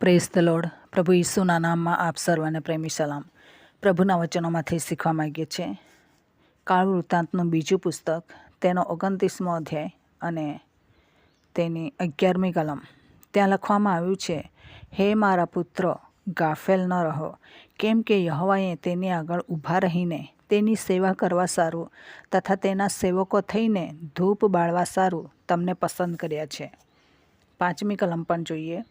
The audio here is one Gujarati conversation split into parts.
પ્રેસ ધ લોડ પ્રભુ ઈસુના નામમાં આપ સર્વને પ્રેમી સલામ. પ્રભુના વચનોમાંથી શીખવા માગીએ છીએ. કાળ વૃત્તાંતનું બીજું પુસ્તક, તેનો ઓગણત્રીસમો અધ્યાય અને તેની અગિયારમી કલમ. ત્યાં લખવામાં આવ્યું છે, હે મારા પુત્ર, ગાફેલ ન રહો. કેમ કે યહવાએ તેની આગળ ઊભા રહીને તેની સેવા કરવા સારું તથા તેના સેવકો થઈને ધૂપ બાળવા સારું તમને પસંદ કર્યા છે. પાંચમી કલમ પણ જોઈએ.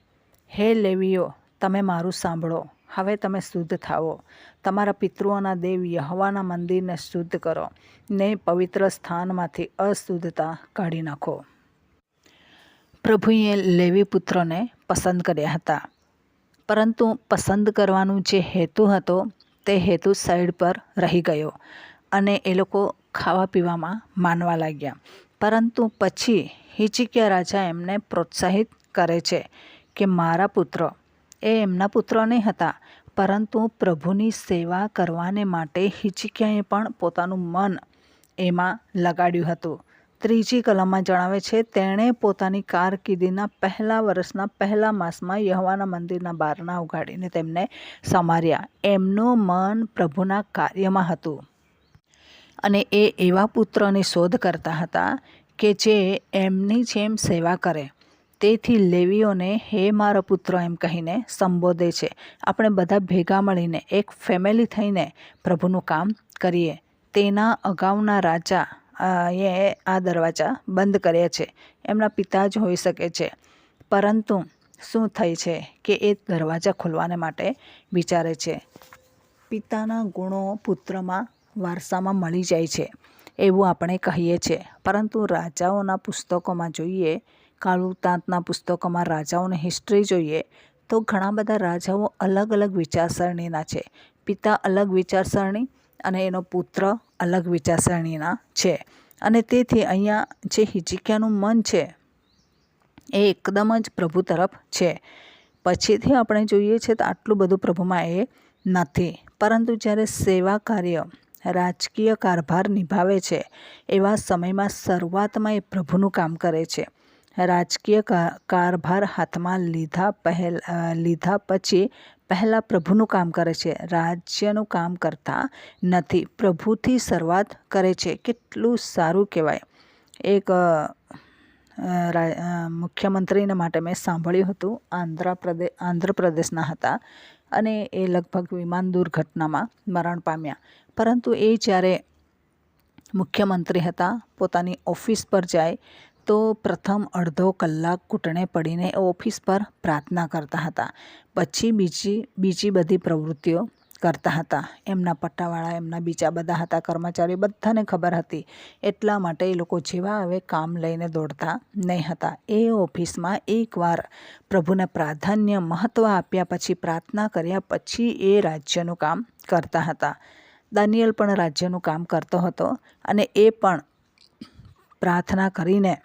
હે લેવીઓ, તમે મારું સાંભળો. હવે તમે શુદ્ધ થાઓ. તમારા પિતૃઓના દેવ યહવાના મંદિરને શુદ્ધ કરો. ને પવિત્ર સ્થાનમાંથી અશુદ્ધતા કાઢી નાખો. પ્રભુએ લેવી પુત્રોને પસંદ કર્યા હતા. પરંતુ પસંદ કરવાનું જે હેતુ હતો, તે હેતુ સાઈડ પર રહી ગયો અને એ લોકો ખાવા પીવામાં માનવા લાગ્યા. પરંતુ પછી હિચિકિયા રાજા એમને પ્રોત્સાહિત કરે છે. કે મારા પુત્ર. એ એમના પુત્ર નહીં હતા, પરંતુ પ્રભુની સેવા કરવાને માટે હિચિકિયાએ પણ પોતાનું મન એમાં લગાડ્યું હતું. ત્રીજી કલમમાં જણાવે છે, તેણે પોતાની કારકિર્દીના પહેલા વર્ષના પહેલા માસમાં યહવાના મંદિરના બારણા ઉગાડીને તેમને સમાર્યા. એમનું મન પ્રભુના કાર્યમાં હતું. અને એ એવા પુત્રની શોધ કરતા હતા કે જે એમની જેમ સેવા કરે. તેથી લેવીઓને હે મારો પુત્ર એમ કહીને સંબોધે છે. આપણે બધા ભેગા મળીને એક ફેમિલી થઈને પ્રભુનું કામ કરીએ. તેના અગાઉના રાજા એ આ દરવાજા બંધ કર્યા છે. એમના પિતા જ હોઈ શકે છે. પરંતુ શું થઈ છે કે એ દરવાજા ખોલવાને માટે વિચારે છે? પિતાના ગુણો પુત્રમાં વારસામાં મળી જાય છે, એવું આપણે કહીએ છીએ પરંતુ રાજાઓના પુસ્તકોમાં જોઈએ કાળુતાંતના પુસ્તકોમાં રાજાઓની હિસ્ટ્રી જોઈએ, તો ઘણા બધા રાજાઓ અલગ અલગ વિચારસરણીના છે. પિતા અલગ વિચારસરણી અને એનો પુત્ર અલગ વિચારસરણીના છે. અને તેથી અહીંયા જે હિચિકિયાનું મન છે, એ એકદમ જ પ્રભુ તરફ છે. પછીથી આપણે જોઈએ છે તો આટલું બધું પ્રભુમાં એ નથી. પરંતુ જ્યારે સેવા કાર્ય, રાજકીય કારભાર નિભાવે છે, એવા સમયમાં શરૂઆતમાં એ પ્રભુનું કામ કરે છે. રાજકીય કારભાર હાથમાં લીધા પહેલ લીધા પછી પહેલાં પ્રભુનું કામ કરે છે. રાજ્યનું કામ કરતા નથી. પ્રભુથી શરૂઆત કરે છે. કેટલું સારું કહેવાય. એક મુખ્યમંત્રીને માટે મેં સાંભળ્યું હતું. આંધ્રપ્રદેશ આંધ્રપ્રદેશના હતા અને એ લગભગ વિમાન દુર્ઘટનામાં મરણ પામ્યા. પરંતુ એ જ્યારે મુખ્યમંત્રી હતા, પોતાની ઓફિસ પર જાય તો પ્રથમ અડધો કલાક ઘૂંટણે પડીને ઓફિસ પર પ્રાર્થના કરતા હતા. પછી બીજી બીજી બધી પ્રવૃત્તિઓ કરતા હતા. એમના પટ્ટાવાળા, એમના બીજા બધા હતા કર્મચારીઓ બધાને ખબર હતી. એટલા માટે એ લોકો જેવા હવે કામ લઈને દોડતા નહીં હતા. એ ઓફિસમાં એકવાર પ્રભુને પ્રાધાન્ય મહત્ત્વ આપ્યા પછી પ્રાર્થના કર્યા પછી એ રાજ્યનું કામ કરતા હતા. દાનિયલ પણ રાજ્યનું કામ કરતો હતો અને એ પણ પ્રાર્થના કરીને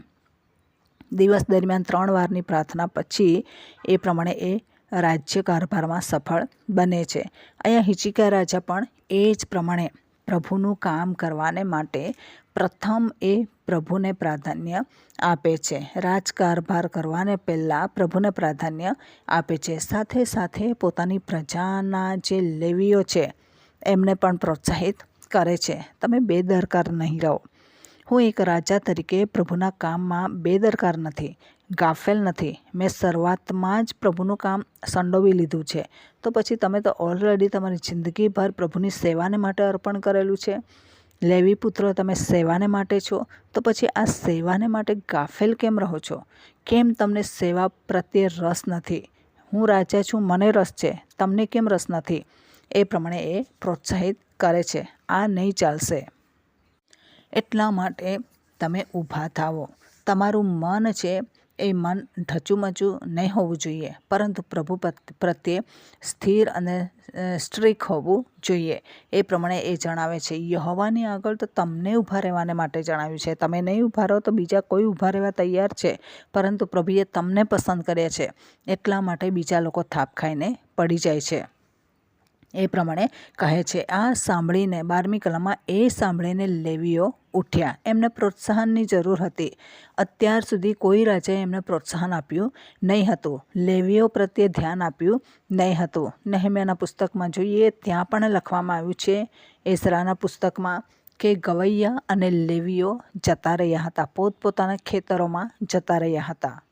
દિવસ દરમિયાન ત્રણ વારની પ્રાર્થના પછી એ પ્રમાણે એ રાજ્ય કારભારમાં સફળ બને છે. અહીંયા હિચિકા રાજા પણ એ જ પ્રમાણે પ્રભુનું કામ કરવાને માટે પ્રથમ એ પ્રભુને પ્રાધાન્ય આપે છે. રાજકારભાર કરવાને પહેલાં પ્રભુને પ્રાધાન્ય આપે છે. સાથે સાથે પોતાની પ્રજાના જે લેવીઓ છે, એમને પણ પ્રોત્સાહિત કરે છે. તમે બેદરકાર નહીં રહો. હું એક રાજા તરીકે પ્રભુના કામમાં બેદરકાર નથી, ગાફેલ નથી. મેં શરૂઆતમાં જ પ્રભુનું કામ સંડોવી લીધું છે. તો પછી તમે તો ઓલરેડી તમારી જિંદગીભર પ્રભુની સેવાને માટે અર્પણ કરેલું છે. લેવી પુત્ર તમે સેવાને માટે છો. તો પછી આ સેવાને માટે ગાફેલ કેમ રહો છો? કેમ તમને સેવા પ્રત્યે રસ નથી? હું રાજા છું, મને રસ છે. તમને કેમ રસ નથી? એ પ્રમાણે એ પ્રોત્સાહિત કરે છે. આ નહીં ચાલશે. એટલા માટે તમે ઊભા થાવો તમારું મન છે એ મન ઢચુમચું નહીં હોવું જોઈએ, પરંતુ પ્રભુ પ્રત્યે સ્થિર અને સ્ટ્રીક હોવું જોઈએ. એ પ્રમાણે એ જણાવે છે, યહોવાની આગળ તો તમને ઊભા રહેવાને માટે જણાવ્યું છે. તમે નહીં ઊભા રહો તો બીજા કોઈ ઊભા રહેવા તૈયાર છે, પરંતુ પ્રભુએ તમને પસંદ કર્યા છે. એટલા માટે બીજા લોકો થાપ ખાઈને પડી જાય છે. એ પ્રમાણે કહે છે, આ સાંભળીને બારમી કલામાં એ સાંભળીને લેવીઓ ઉઠ્યા. એમને પ્રોત્સાહનની જરૂર હતી. અત્યાર સુધી કોઈ રાજાએ એમને પ્રોત્સાહન આપ્યું નહીં હતું. લેવીઓ પ્રત્યે ધ્યાન આપ્યું નહીં હતું. નહેમ્યાના પુસ્તકમાં જોઈએ ત્યાં પણ લખવામાં આવ્યું છે, એસરાના પુસ્તકમાં કે ગવૈયા અને લેવીઓ જતા રહ્યા હતા. પોતપોતાના ખેતરોમાં જતા રહ્યા હતા.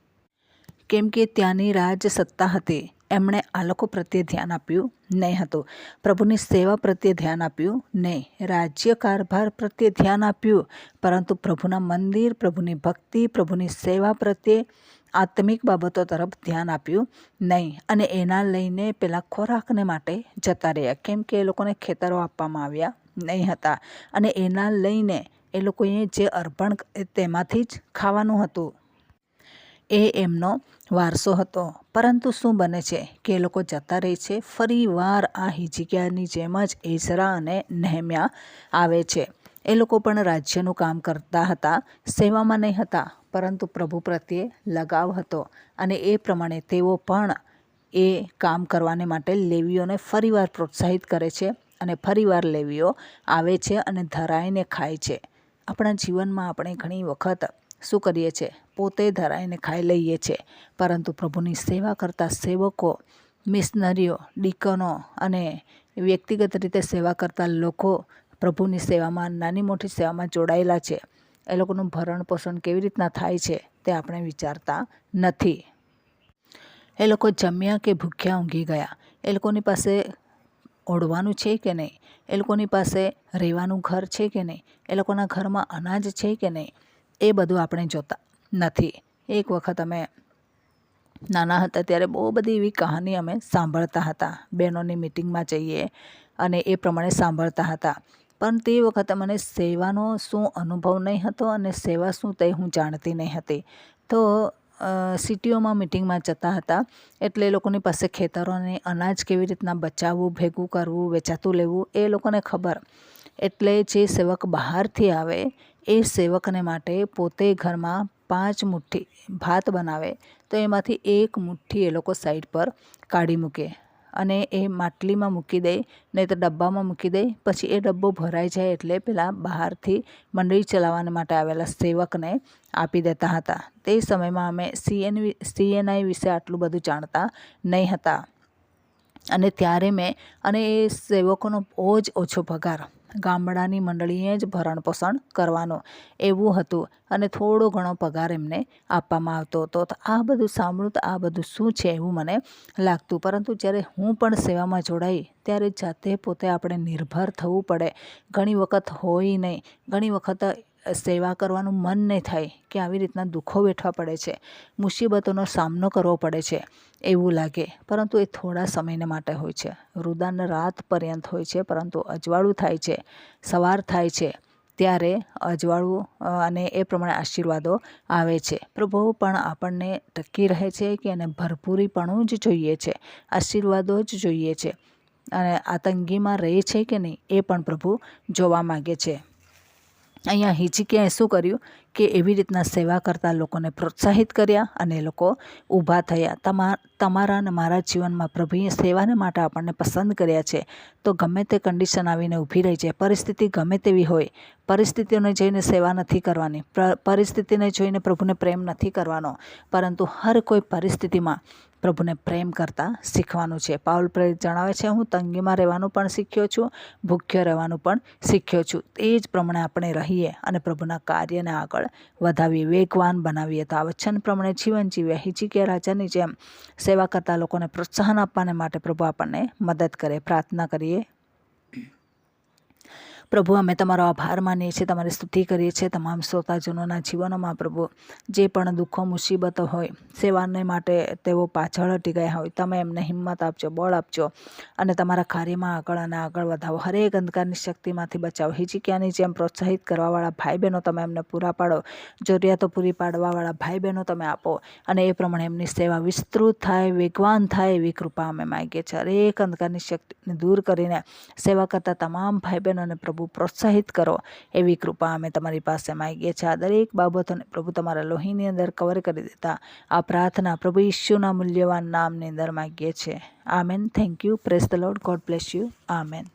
કેમ કે ત્યાંની રાજ સત્તા હતી. એમણે આ લોકો પ્રત્યે ધ્યાન આપ્યું નહીં હતું. પ્રભુની સેવા પ્રત્યે ધ્યાન આપ્યું નહીં. રાજ્ય કારભાર પ્રત્યે ધ્યાન આપ્યું. પરંતુ પ્રભુના મંદિર, પ્રભુની ભક્તિ, પ્રભુની સેવા પ્રત્યે આત્મિક બાબતો તરફ ધ્યાન આપ્યું નહીં અને એના લઈને પેલા ખોરાકને માટે જતા રહ્યા. કેમ કે એ લોકોને ખેતરો આપવામાં આવ્યા નહીં હતા અને એના લઈને એ લોકોએ જે અર્પણ તેમાંથી જ ખાવાનું હતું. એ એમનો વારસો હતો. પરંતુ શું બને છે કે એ લોકો જતા રહે છે? ફરી વાર આ હિજકિયાની જેમ જ એઝરા અને નહેમ્યા આવે છે. એ લોકો પણ રાજ્યનું કામ કરતા હતા, સેવામાં નહીં હતા, પરંતુ પ્રભુ પ્રત્યે લગાવ હતો અને એ પ્રમાણે તેઓ પણ એ કામ કરવાને માટે લેવીઓને ફરીવાર પ્રોત્સાહિત કરે છે અને ફરીવાર લેવીઓ આવે છે અને ધરાઈને ખાય છે. આપણા જીવનમાં આપણે ઘણી વખત શું કરીએ છીએ? પોતે ધરાઈને ખાઈ લઈએ છીએ. પરંતુ પ્રભુની સેવા કરતા સેવકો, મિશનરીઓ, ડીકનો અને વ્યક્તિગત રીતે સેવા કરતા લોકો પ્રભુની સેવામાં, નાની મોટી સેવામાં જોડાયેલા છે. એ લોકોનું ભરણ પોષણ કેવી રીતના થાય છે તે આપણે વિચારતા નથી. એ લોકો જમ્યા કે ભૂખ્યા ઊંઘી ગયા? એ લોકોની પાસે ઓઢવાનું છે કે નહીં? એ લોકોની પાસે રહેવાનું ઘર છે કે નહીં? એ લોકોના ઘરમાં અનાજ છે કે નહીં? એ બધું આપણે જોતા નથી. એક વખત અમે નાના હતા ત્યારે બહુ બધી એવી કહાની અમે સાંભળતા હતા. બહેનોની મિટિંગમાં જઈએ અને એ પ્રમાણે સાંભળતા હતા. પણ તે વખતે મને સેવાનો શું અનુભવ નહીં હતો અને સેવા શું તે હું જાણતી નહીં હતી. તો સિટીઓમાં મિટિંગમાં જતા હતા એટલે એ લોકોની પાસે ખેતરોને અનાજ કેવી રીતના બચાવવું, ભેગું કરવું, વેચાતું લેવું એ લોકોને ખબર. એટલે જે સેવક બહારથી આવે એ સેવકને માટે પોતે ઘરમાં પાંચ મુઠ્ઠી ભાત બનાવે. તો એમાંથી એક મુઠ્ઠી એ લોકો સાઈડ પર કાઢી મૂકે અને એ માટલીમાં મૂકી દે નહીં તો ડબ્બામાં મૂકી દે. પછી એ ડબ્બો ભરાઈ જાય એટલે પેલા બહારથી મંડળી ચલાવવા માટે આવેલા સેવકને આપી દેતા હતા. તે સમયમાં અમે સીએન સીએનઆઈ વિશે આટલું બધું જાણતા નહીં હતા. અને ત્યારે મેં, અને એ સેવકોનો બહુ જ ઓછો પગાર ગામડાની મંડળીએ જ ભરણપોષણ કરવાનું એવું હતું અને થોડો ઘણો પગાર એમને આપવામાં આવતો હતો. તો આ બધું સાંભળું તો આ બધું શું છે એવું મને લાગતું. પરંતુ જ્યારે હું પણ સેવામાં જોડાઈ, ત્યારે જાતે પોતે આપણે નિર્ભર થવું પડે. ઘણી વખત હોય નહીં. ઘણી વખત સેવા કરવાનું મન નહીં થાય કે આવી રીતના દુઃખો વેઠવા પડે છે, મુસીબતોનો સામનો કરવો પડે છે, એવું લાગે. પરંતુ એ થોડા સમયને માટે હોય છે. રુદાન રાત પર્યંત હોય છે, પરંતુ અજવાળું થાય છે, સવાર થાય છે, ત્યારે અજવાળું અને એ પ્રમાણે આશીર્વાદો આવે છે. પ્રભુ પણ આપણને ટકી રહે છે કે એને ભરપૂરીપણું જ જોઈએ છે, આશીર્વાદો જ જોઈએ છે, અને આતંગીમાં રહે છે કે નહીં એ પણ પ્રભુ જોવા માગે છે. અહીંયા હિચકીયાએ શું કર્યું? કે એવી રીતના સેવા કરતા લોકોને પ્રોત્સાહિત કર્યા અને એ લોકો ઊભા થયા. તમા, તમારા અને મારા જીવનમાં પ્રભુએ સેવાને માટે આપણને પસંદ કર્યા છે. તો ગમે તે કન્ડિશન આવીને ઊભી રહી છે પરિસ્થિતિ ગમે તેવી હોય, પરિસ્થિતિઓને જોઈને સેવા નથી કરવાની. પરિસ્થિતિને જોઈને પ્રભુને પ્રેમ નથી કરવાનો. પરંતુ હર કોઈ પરિસ્થિતિમાં પ્રભુને પ્રેમ કરતાં શીખવાનું છે. પાઉલ પ્રેરિત જણાવે છે, હું તંગીમાં રહેવાનું પણ શીખ્યો છું, ભૂખ્યો રહેવાનું પણ શીખ્યો છું. એ જ પ્રમાણે આપણે રહીએ અને પ્રભુના કાર્યને આગળ વધાવીએ વેગવાન બનાવીએ તો આ વચન પ્રમાણે જીવન જીવે હિચિકે રાજાની જેમ. સેવા કરતા લોકોને પ્રોત્સાહન આપવાને માટે પ્રભુ આપણને મદદ કરે, પ્રાર્થના કરીએ. પ્રભુ, અમે તમારો આભાર માનીએ છીએ, તમારી સ્તુતિ કરીએ છીએ તમામ શ્રોતાજનોના જીવનોમાં, પ્રભુ. જે પણ દુઃખો, મુસીબતો હોય, સેવાને માટે તેઓ પાછળ હટી ગયા હોય, તમે એમને હિંમત આપજો, બળ આપજો અને તમારા કાર્યમાં આગળ અને આગળ વધાવો. હરેક અંધકારની શક્તિમાંથી બચાવો. હિચિકિયાની જેમ પ્રોત્સાહિત કરવાવાળા ભાઈ બહેનો તમે એમને પૂરા પાડો. જરૂરિયાતો પૂરી પાડવાવાળા ભાઈ બહેનો તમે આપો અને એ પ્રમાણે એમની સેવા વિસ્તૃત થાય, વેગવાન થાય એવી કૃપા અમે માગીએ છીએ. હરેક અંધકારની શક્તિને દૂર કરીને સેવા કરતા તમામ ભાઈ બહેનોને પ્રભુ પ્રભુ પ્રોત્સાહિત કરો. એવી કૃપા અમે તમારી પાસે માગીએ છીએ. આ દરેક બાબતોને પ્રભુ તમારા લોહીની અંદર કવર કરી દેતા આ પ્રાર્થના પ્રભુ ઈશ્યુના મૂલ્યવાન નામની અંદર માગીએ છીએ. Amen thank you praise the Lord God bless you amen